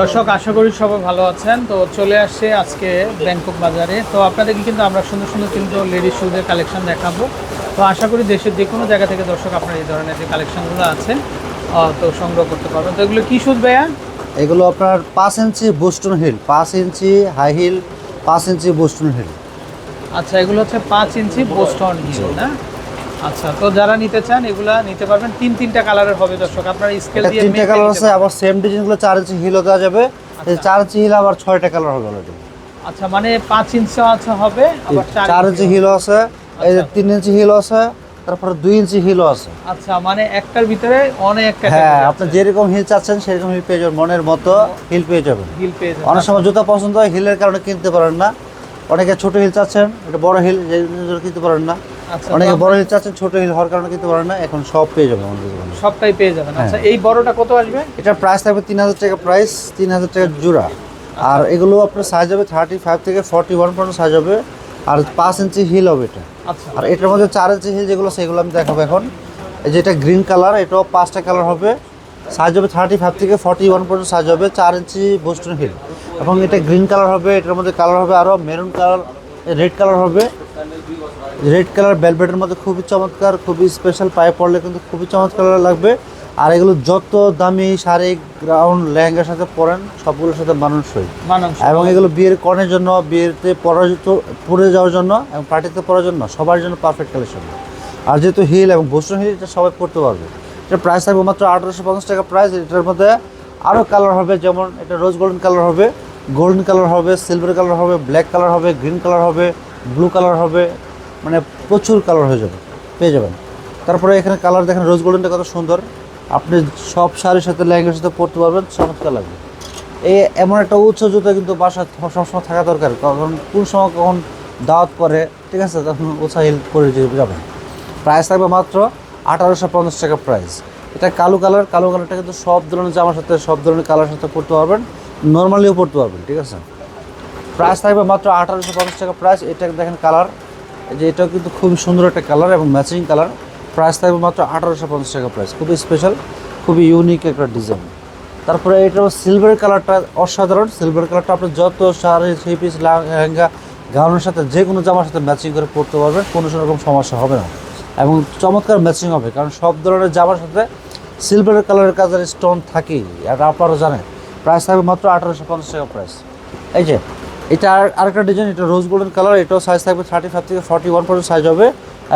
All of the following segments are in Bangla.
দর্শক আশা করি সবাই ভালো আছেন। তো চলে আসছে আজকে ব্যাংকক বাজারে। তো আপনাদেরকে কিন্তু আমরা সুন্দর সুন্দর কিন্তু লেডিস শুজের কালেকশন দেখাবো। তো আশা করি দেশের যে কোনো জায়গা থেকে দর্শক আপনার এই ধরনের যে কালেকশনগুলো আছে তো সংগ্রহ করতে পারবেন। তো এগুলো কি শুজ ভাইয়া? এগুলো আপনার পাঁচ ইঞ্চি বোস্টন হিল পাঁচ ইঞ্চি হাই হিল পাঁচ ইঞ্চি বোস্টন হিল আচ্ছা এগুলো হচ্ছে পাঁচ ইঞ্চি বোস্টন হিল না? আচ্ছা তো যারা নিতে চান এগুলা নিতে পারবেন। তিন তিনটা কালারের হবে দর্শক। আপনার স্কেল দিয়ে তিনটে কালার আছে আবার সেম ডিজাইনগুলো চার ইঞ্চি হিলও দেওয়া যাবে। এই চার ইঞ্চি হিল আবার ছয়টা কালার হবে অলরেডি আচ্ছা মানে পাঁচ ইঞ্চি আছে হবে আবার চার ইঞ্চি হিলও আছে এই যে তিন ইঞ্চি হিলও আছে তারপরে দুই ইঞ্চি হিলও আছে। আচ্ছা মানে একটার ভিতরে অনেক হ্যাঁ আপনি যেরকম হিল চাচ্ছেন সেরকম হিল পেয়ে যাবেন। মনের মতো হিল পেয়ে যাবেন। হিল পেয়ে যাবেন। অনেক সময় জুতা পছন্দ হয় হিলের কারণে কিনতে পারেন না। অনেকে ছোট হিল চাচ্ছেন এটা বড় হিল যে কিনতে পারেন না। আচ্ছা অনেকে বড় হিল চাচ্ছেন ছোট হিল হওয়ার কারণে কিন্তু পারেন না এখন সব পেয়ে যাবেন আমাদের দোকানে। সবটাই পেয়ে যাবেন। হ্যাঁ। আচ্ছা এই বড়টা কত আসবে? এটা প্রাইস থাকবে তিন হাজার টাকা প্রাইস তিন হাজার টাকা জোড়া। আর এগুলো আপনার সাইজ হবে থার্টি ফাইভ থেকে ফর্টি ওয়ান পর্যন্ত সাইজ হবে। আর পাঁচ ইঞ্চি হিল হবে এটা। আচ্ছা। আর এটার মধ্যে চার ইঞ্চি হিল যেগুলো সেগুলো আমি দেখাবো এখন। এই যেটা গ্রিন কালার এটাও পাঁচটা কালার হবে। সাইজ হবে থার্টি ফাইভ থেকে ফর্টি ওয়ান পর্যন্ত সাইজ হবে চার ইঞ্চি বোস্টন হিল এবং এটা গ্রিন কালার হবে এটার মধ্যে কালার হবে আরও মেরুন কালার রেড কালার হবে। রেড কালার বেলভেটের মধ্যে খুবই চমৎকার খুবই স্পেশাল পায়ে পড়লে কিন্তু খুবই চমৎকার লাগবে। আর এগুলো যত দামি শাড়ি গ্রাউন্ড লেহেঙ্গার সাথে পরেন সবগুলোর সাথে মানুষই মানান এবং এগুলো বিয়ের কনের জন্য বিয়েতে পরাজিত পরে যাওয়ার জন্য এবং পার্টিতে পরার জন্য সবার জন্য পারফেক্ট কালেকশন আর যেহেতু হিল এবং বোস্টন হিল এটা সবাই পড়তে পারবে। এটা প্রাইস থাকবে মাত্র আঠারোশো পঞ্চাশ টাকা প্রাইস এটার মধ্যে আরও কালার হবে যেমন এটা রোজ গোল্ডেন কালার হবে গোল্ডেন কালার হবে সিলভার কালার হবে ব্ল্যাক কালার হবে গ্রিন কালার হবে ব্লু কালার হবে মানে প্রচুর কালার হয়ে যাবে, পেয়ে যাবেন। তারপরে এখানে কালার দেখেন, রোজ গোল্ডেনটা কত সুন্দর। আপনি সব শাড়ির সাথে লেহেঙ্গার সাথে পরতে পারবেন, চমৎকার লাগবে। এই এমন একটা উচ্চ জুতো কিন্তু বাসা সবসময় থাকা দরকার, কারণ কোন সময় কখন দাওয়াত করে ঠিক আছে, তখন উৎসাহ হিল করে যাবেন প্রাইস থাকবে মাত্র আঠারোশো পঞ্চাশ টাকা প্রাইস। এটা কালো কালার, কালো কালারটা কিন্তু সব ধরনের জামার সাথে, সব ধরনের কালার সাথে পরতে পারবেন, নর্মালিও পরতে পারবেন, ঠিক আছে। প্রাইস থাকবে মাত্র আঠারোশো পঞ্চাশ টাকা প্রাইস, এটা দেখেন কালার। যে এটাও কিন্তু খুবই সুন্দর একটা কালার এবং ম্যাচিং কালার প্রাইস থাকবে মাত্র আঠারোশো পঞ্চাশ টাকা প্রাইস খুবই স্পেশাল খুবই ইউনিক একটা ডিজাইন তারপরে এটা সিলভার কালারটা অসাধারণ। সিলভার কালারটা আপনি যত শাড়ি থ্রি পিস লেহেঙ্গা গাউনের সাথে যে কোনো জামার সাথে ম্যাচিং করে পরতে পারবেন, কোনো রকম সমস্যা হবে না। এবং চমৎকার ম্যাচিং হবে, কারণ সব ধরনের জামার সাথে সিলভার কালারের কাজের স্টোন থাকেই। আর আপনারা জানেন। প্রাইস থাকবে মাত্র আঠারোশো পঞ্চাশ টাকা প্রাইস এই যে এটা আর আরেকটা ডিজাইন এটা রোজ গোল্ডেন কালার এটাও সাইজ থাকবে থার্টি ফাইভ থেকে ফর্টি ওয়ান পর্যন্ত সাইজ হবে।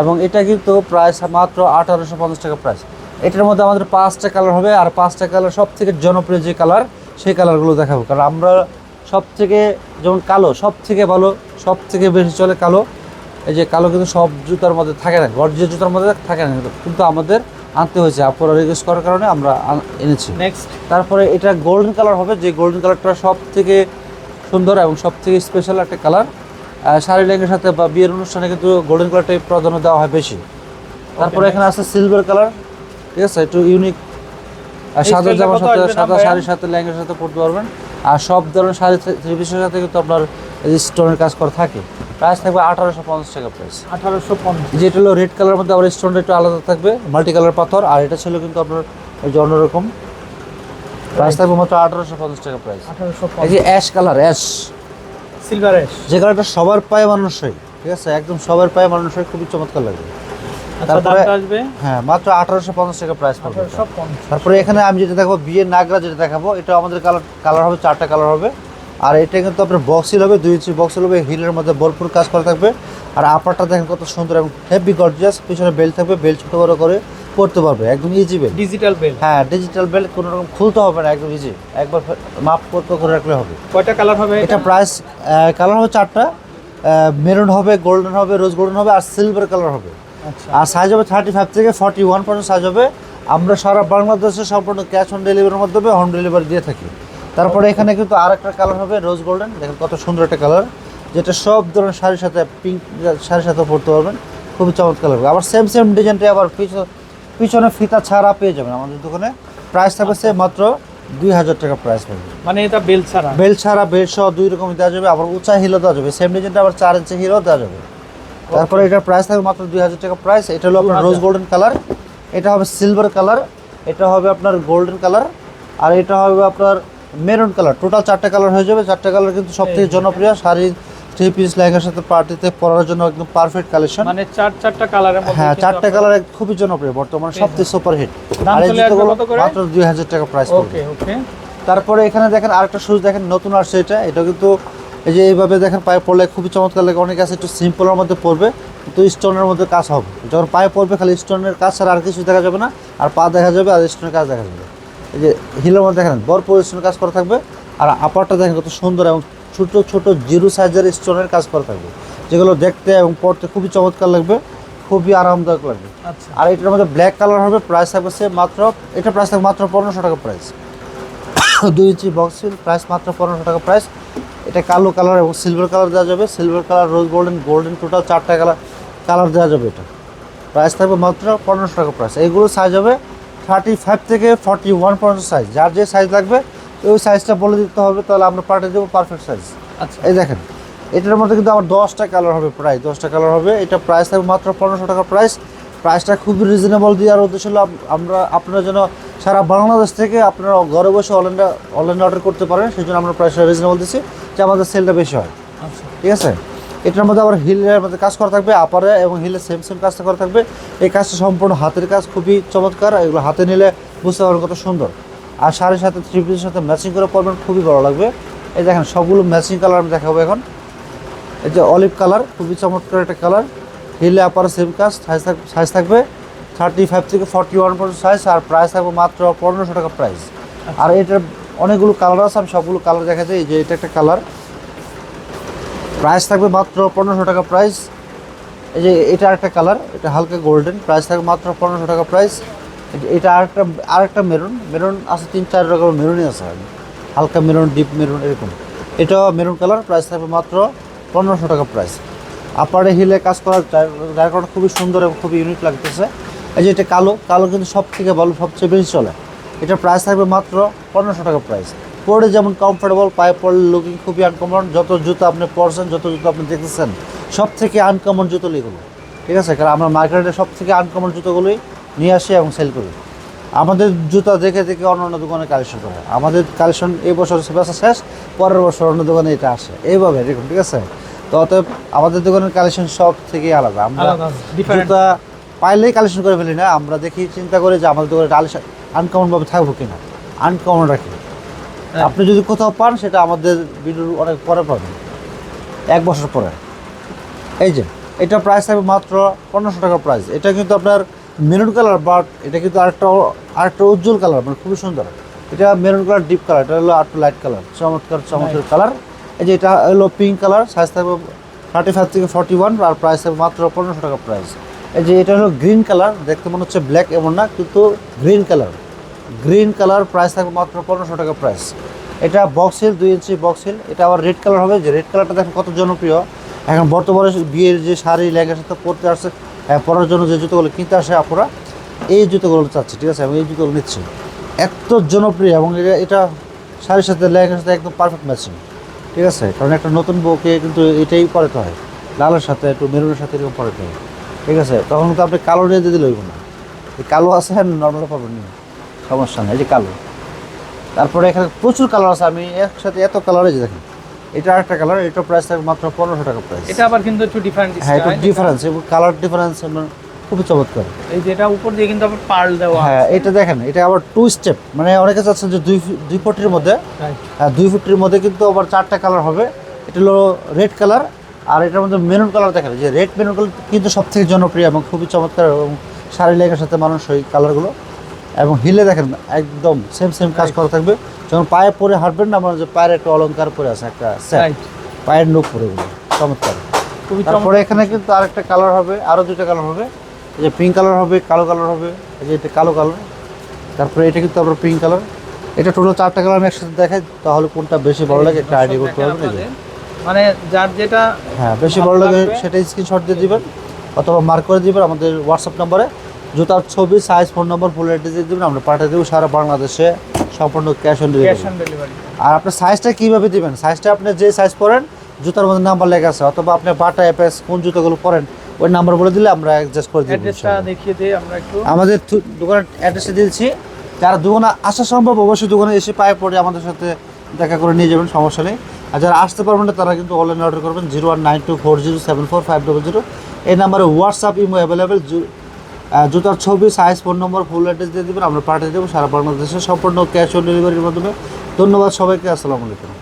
এবং এটা কিন্তু প্রাইস মাত্র আঠারোশো পঞ্চাশ টাকা প্রাইস এটার মধ্যে আমাদের পাঁচটা কালার হবে আর পাঁচটা কালার সব থেকে জনপ্রিয় যে কালার সেই কালারগুলো দেখাবো। কারণ আমরা সব থেকে যেমন কালো সব থেকে ভালো সব থেকে বেশি চলে কালো। এই যে কালো কিন্তু সব জুতার মধ্যে থাকে না গর্জিয়া জুতার মধ্যে থাকে না কিন্তু আমাদের আনতে হয়েছে। আপনারা রিকোয়েস্ট করার কারণে আমরা এনেছি। নেক্সট তারপরে এটা গোল্ডেন কালার হবে যে গোল্ডেন কালারটা সব থেকে সুন্দর এবং সব থেকে স্পেশাল একটা কালার শাড়ি লেগের সাথে বা বিয়ের অনুষ্ঠানে কিন্তু গোল্ডেন কালারটাই প্রাধান্য দেওয়া হয় বেশি। তারপরে এখানে আছে সিলভার কালার ঠিক আছে? একটু ইউনিক সাদা জামার সাথে সাদা শাড়ির সাথে লেহেঙ্গার সাথে পরতে পারবেন। আর সব ধরনের শাড়ি থ্রি পিসের সাথে কিন্তু আপনার স্টোনের কাজ করা থাকে। প্রাইস থাকবে আঠারোশো পঞ্চাশ টাকা প্রাইস আঠারোশো পঞ্চাশ। যেটা হলো রেড কালারের মধ্যে আবার স্টোনটা একটু আলাদা থাকবে মাল্টি কালার পাথর আর এটা ছিল কিন্তু আপনার যে অন্যরকম। প্রাইস থাকবে মাত্র আঠারোশো পঞ্চাশ টাকা প্রাইস এই যে অ্যাশ কালার অ্যাশ সিলভার এস যে কালারটা সবার পায়ে মানুষই ঠিক আছে? একদম সবার পায়ে মানুষই খুবই চমৎকার লাগে আচ্ছা তারপরে হ্যাঁ মাত্র আঠারোশো পঞ্চাশ টাকা প্রাইস তারপরে এখানে আমি যেটা দেখাবো বিয়ের নাগরা যেটা দেখাবো এটা আমাদের কালার কালার হবে চারটা কালার হবে। আর এটা কিন্তু আপনার বক্সিল হবে দুই ইঞ্চি বক্সিল হবে হিলের মধ্যে ভরপুর কাজ করা থাকবে। আর আপারটা দেখেন কত সুন্দর এবং হেভি গর্জিয়াস পিছনে বেল্ট থাকবে বেল্ট ছোটো বড় করে। পড়তে পারবে একদম ইজি বেল্ট ডিজিটাল বেল হ্যাঁ ডিজিটাল বেল্ট কোনো রকম খুলতে হবে না একদম ইজি একবার মাপ করতে করে রাখলে হবে। কয়টা কালার হবে এটা প্রাইস কালার হবে চারটা। মেরুন হবে গোল্ডেন হবে রোজ গোল্ডেন হবে আর সিলভার কালার হবে। আচ্ছা। আর সাইজ হবে থার্টি ফাইভ থেকে ফর্টি ওয়ান পর্যন্ত সাইজ হবে। আমরা সারা বাংলাদেশে সম্পূর্ণ ক্যাশ অন ডেলিভারির মাধ্যমে হোম ডেলিভারি দিয়ে থাকি। তারপরে এখানে কিন্তু আর একটা কালার হবে রোজ গোল্ডেন দেখেন কত সুন্দর একটা কালার যেটা সব ধরনের শাড়ির সাথে পিঙ্ক শাড়ির সাথে পরতে পারবেন। খুবই চমৎকার লাগবে। আবার সেম সেম ডিজাইনটা আবার পিছনে পিছনে ফিতা ছাড়া পেয়ে যাবেন। আমাদের দোকানে প্রাইস থাকবে সে মাত্র দুই হাজার টাকা প্রাইস পাবে মানে এটা বেল ছাড়া? বেল ছাড়া বেল সহ দুই রকম দেওয়া যাবে আবার উঁচা হিলও দেওয়া যাবে। সেম ডিজাইনটা আবার চার ইঞ্চি হিলও দেওয়া যাবে। তারপরে এটার প্রাইস থাকবে মাত্র দুই হাজার টাকা প্রাইস এটা হলো আপনার রোজ গোল্ডেন কালার এটা হবে সিলভার কালার এটা হবে আপনার গোল্ডেন কালার আর এটা হবে আপনার মেরুন কালার টোটাল চারটে কালার হয়ে যাবে। চারটে কালার কিন্তু সব থেকে জনপ্রিয় শাড়ি থ্রি পিস লেহেঙ্গার সাথে পার্টিতে পরার জন্য একদম পারফেক্ট কালেকশন মানে চার চারটা কালারের মধ্যে হ্যাঁ চারটে কালার খুবই জনপ্রিয় বর্তমানে সবথেকে সুপার হিট আর এই জুতোগুলো মাত্র দুই হাজার টাকা প্রাইস ওকে ওকে তারপরে এখানে দেখেন আরেকটা শুজ দেখেন নতুন আসছে এটা। এটা কিন্তু এই যে এইভাবে দেখেন পায়ে পড়লে খুবই চমৎকার লাগে। অনেক আছে একটু সিম্পলের মধ্যে পড়বে কিন্তু স্টোনের মধ্যে কাজ হবে। যখন পায়ে পড়বে খালি স্টোনের কাজ ছাড়া আর কিছু দেখা যাবে না আর পা দেখা যাবে আর স্টোনের কাজ দেখা যাবে। এই যে হিলের মধ্যে দেখেন ভরপুর স্টোনের কাজ করা থাকবে। আর আপারটা দেখেন কত সুন্দর এবং ছোট ছোট জিরো সাইজের স্টোনের কাজ করা থাকবে। যেগুলো দেখতে এবং পড়তে খুবই চমৎকার লাগবে খুবই আরামদায়ক লাগবে। আচ্ছা। আর এটার মধ্যে ব্ল্যাক কালার হবে প্রাইস থাকবে সে মাত্র এটা প্রাইস থাকবে মাত্র পনেরোশো টাকা প্রাইস দুই ইঞ্চি বক্স প্রাইস মাত্র পনেরোশো টাকা প্রাইস এটা কালো কালার এবং সিলভার কালার দেওয়া যাবে। Silver colour rose golden golden total চারটা কালার কালার দেওয়া যাবে এটা। প্রাইস থাকবে মাত্র পনেরোশো টাকা প্রাইস এইগুলো সাইজ হবে থার্টি ফাইভ থেকে ফর্টি ওয়ান পর্যন্ত সাইজ যার যে সাইজ লাগবে ওই সাইজটা বলে দিতে হবে তাহলে আমরা পাঠিয়ে দেবো পারফেক্ট সাইজ আচ্ছা। এই দেখেন এটার মধ্যে কিন্তু আমার দশটা কালার হবে প্রায় দশটা কালার হবে। এটা প্রাইস থাকবে মাত্র পনেরোশো টাকা প্রাইস প্রাইসটা খুবই রিজনেবল দেওয়ার উদ্দেশ্য হলো আমরা আপনারা যেন সারা বাংলাদেশ থেকে আপনারা ঘরে বসে অনলাইনে অনলাইনে অর্ডার করতে পারেন সেই জন্য আমরা প্রাইসটা রিজনেবল দিচ্ছি যে আমাদের সেলটা বেশি হয়। আচ্ছা। ঠিক আছে? এটার মধ্যে আবার হিলের মধ্যে কাজ করা থাকবে আপারে এবং হিলে সেম সেম কাজটা করা থাকবে। এই কাজটা সম্পূর্ণ হাতের কাজ খুবই চমৎকার। এগুলো হাতে নিলে বুঝতে পারবেন কত সুন্দর। আর শাড়ির সাথে থ্রি পিসের সাথে ম্যাচিং করে পরবেন, খুবই ভালো লাগবে। এই দেখেন, সবগুলো ম্যাচিং কালার আমি দেখাবো এখন। এই যে অলিভ কালার খুবই চমৎকার একটা কালার হিলে আপার সেম কাজ সাইজ থাকবে। থার্টি ফাইভ থেকে ফর্টি ওয়ান পর্যন্ত সাইজ আর প্রাইস থাকবে মাত্র পনেরোশো টাকা প্রাইস আর এটার অনেকগুলো কালার আছে, আমি সবগুলো কালার দেখা যায় এই যে এটা একটা কালার প্রাইস থাকবে মাত্র পনেরোশো টাকা প্রাইস এই যে এটা একটা কালার এটা হালকা গোল্ডেন প্রাইস থাকবে মাত্র পনেরোশো টাকা প্রাইস এটা আরেকটা আরেকটা মেরুন মেরুন আছে তিন, চার রকমের মেরুনই আছে। হালকা মেরুন, ডিপ মেরুন, এরকম। এটা মেরুন কালার প্রাইস থাকবে মাত্র পনেরোশো টাকা প্রাইস আপারে হিলে কাজ করার যার খুবই সুন্দর এবং খুবই ইউনিক লাগতেছে। এই যে এটা কালো কালো কিন্তু সব থেকে ভালো, সবচেয়ে বেশি চলে। এটা প্রাইস থাকবে মাত্র পনেরোশো টাকা প্রাইস পরে যেমন কমফোর্টেবল পায়ে পড়লে লুকিং খুবই আনকমন যত জুতো আপনি পরছেন, যত জুতো আপনি দেখতেছেন সব থেকে আনকমন জুতো এগুলো ঠিক আছে? কারণ আমরা মার্কেটে সব থেকে আনকমন জুতোগুলোই নিয়ে আসি এবং সেল করি। আমাদের জুতা দেখে দেখে অন্য অন্য দোকানে কালেকশন করে। আমাদের কালেকশন এই বছর বেচা শেষ পরের বছর অন্য দোকানে এটা আসে। এইভাবে এরকম ঠিক আছে? তো অতএব আমাদের দোকানের কালেকশন সব থেকে আলাদা। আমরা জুতা পাইলেই কালেকশন করে ফেলি না। আমরা দেখি চিন্তা করে যে আমাদের দোকানে ডাল আনকমন ভাবে থাকব কিনা। আনকমন রাখি। হ্যাঁ। আপনি যদি কোথাও পান সেটা আমাদের ভিডিওর অনেক পরে পাবেন। এক বছর পরে। এই যে এটা প্রাইস থাকবে মাত্র পনেরোশো টাকা প্রাইস এটা কিন্তু আপনার মেরুন কালার বাট এটা কিন্তু আরেকটা আরেকটা উজ্জ্বল কালার মানে খুবই সুন্দর। এটা মেরুন কালার ডিপ কালার এটা হলো আরেকটু লাইট কালার চমৎকার চমৎকার কালার। এই যে এটা হলো পিঙ্ক কালার সাইজ থাকবে থার্টি ফাইভ থেকে ফর্টি ওয়ান আর প্রাইস থাকবে মাত্র পনেরোশো টাকা প্রাইস এই যে এটা হলো গ্রিন কালার দেখতে মনে হচ্ছে ব্ল্যাক এমন না কিন্তু green colour. Green colour price থাকবে মাত্র পনেরোশো টাকা প্রাইস এটা বক্স হিল দুই ইঞ্চি বক্স হিল এটা আবার রেড কালার হবে। যে রেড কালারটা দেখেন কত জনপ্রিয়। এখন বর্তমানে বিয়ের যে শাড়ি লেহেঙ্গার সাথে পরতে আসছে পরার জন্য যে জুতোগুলো কিনতে আসে আপনারা এই জুতোগুলো চাচ্ছে, ঠিক আছে? আমি এই জুতোগুলো নিচ্ছি। এত জনপ্রিয় এবং এটা এটা শাড়ির সাথে, লেহেঙ্গার সাথে একদম পারফেক্ট ম্যাচিং ঠিক আছে? কারণ একটা নতুন বউকে কিন্তু এটাই পরাতে হয়। লালের সাথে, একটু মেরুনের সাথে এরকম পরাতে হয়, ঠিক আছে? তখন তো আপনি কালো নিয়ে দিয়ে দিলে হইব না। এই কালো আছে হ্যাঁ নর্মাল পাবেন না সমস্যা নেই, এই যে কালো। তারপরে এখানে প্রচুর কালার আছে, আমি একসাথে এত কালার আছে দেখেন। এটা আরেকটা কালার এটা প্রাইস থাকবে মাত্র পনেরোশো টাকা প্রাইস এটা আবার কিন্তু একটু ডিফারেন্ট হ্যাঁ এটা ডিফারেন্স এবং কালার ডিফারেন্স খুবই চমৎকার। এই যে এটা উপর দিয়ে কিন্তু আবার পার্ল দেওয়া হ্যাঁ এটা দেখেন এটা আবার টু স্টেপ মানে অনেকে চাচ্ছেন যে দুই দুই ফুটের মধ্যে. হ্যাঁ দুই ফুটের মধ্যে কিন্তু আবার চারটা কালার হবে। এটা হলো রেড কালার আর এটার মধ্যে মেরুন কালার দেখেন যে রেড মেরুন কালার কিন্তু সব থেকে জনপ্রিয় এবং খুবই চমৎকার এবং শাড়ি লেখার সাথে মানুষ ওই কালারগুলো এবং হিলে দেখেন একদম সেম সেম কাজ করা থাকবে। যখন পায়ে পরে হাঁটবেন না মানে যে পায়ের একটা অলংকার পরে আছে একটা পায়ের নোখ পরে এগুলো চমৎকার। তারপরে এখানে কিন্তু আর একটা কালার হবে আরও দুটো কালার হবে। এই যে পিঙ্ক কালার হবে কালো কালার হবে এই যে এটা কালো কালার তারপরে এটা কিন্তু আবার পিঙ্ক কালার এটা টোটাল চারটা কালার আমি একসাথে দেখাই তাহলে কোনটা বেশি ভালো লাগে একটা আইডিয়া করতে পারবেন মানে যার যেটা হ্যাঁ বেশি ভালো লাগে সেটা স্ক্রিনশট দিয়ে দিবেন অথবা মার্ক করে দিবেন আমাদের হোয়াটসঅ্যাপ নম্বরে জুতার ছবি size phone number full address দিয়ে দেবেন আমরা পাঠিয়ে দেবো সারা বাংলাদেশে। সম্পূর্ণ cash on delivery on delivery আর আপনার সাইজটা কীভাবে দিবেন? সাইজটা আপনি যে সাইজ পরেন জুতার মধ্যে নাম্বার লেখা আছে অথবা আপনি বাটা অ্যাপেস কোন জুতোগুলো পরেন ওই নাম্বার বলে দিলে আমরা অ্যাডজাস্ট করে দিই অ্যাড্রেসটা দেখিয়ে দিই আমরা একটু। আমাদের দোকানের অ্যাড্রেসটা দিয়েছি। যারা দোকানে আসা সম্ভব অবশ্যই দোকানে এসে পায়ে পড়ে আমাদের সাথে দেখা করে নিয়ে যাবেন সমস্যা নেই। আর যারা আসতে পারবেন না তারা কিন্তু অনলাইনে অর্ডার করবেন zero one nine two four zero seven four five double zero এই নাম্বারে হোয়াটসঅ্যাপ ইমো অ্যাভেলেবেল জুতার ছবি সাইজ ফোন নম্বর ফুল অ্যাড্রেস দিয়ে দেবেন, আমরা পাঠিয়ে দেবো, সারা বাংলাদেশে সম্পূর্ণ ক্যাশ অন ডেলিভারির মাধ্যমে। ধন্যবাদ সবাইকে, আসসালামু আলাইকুম।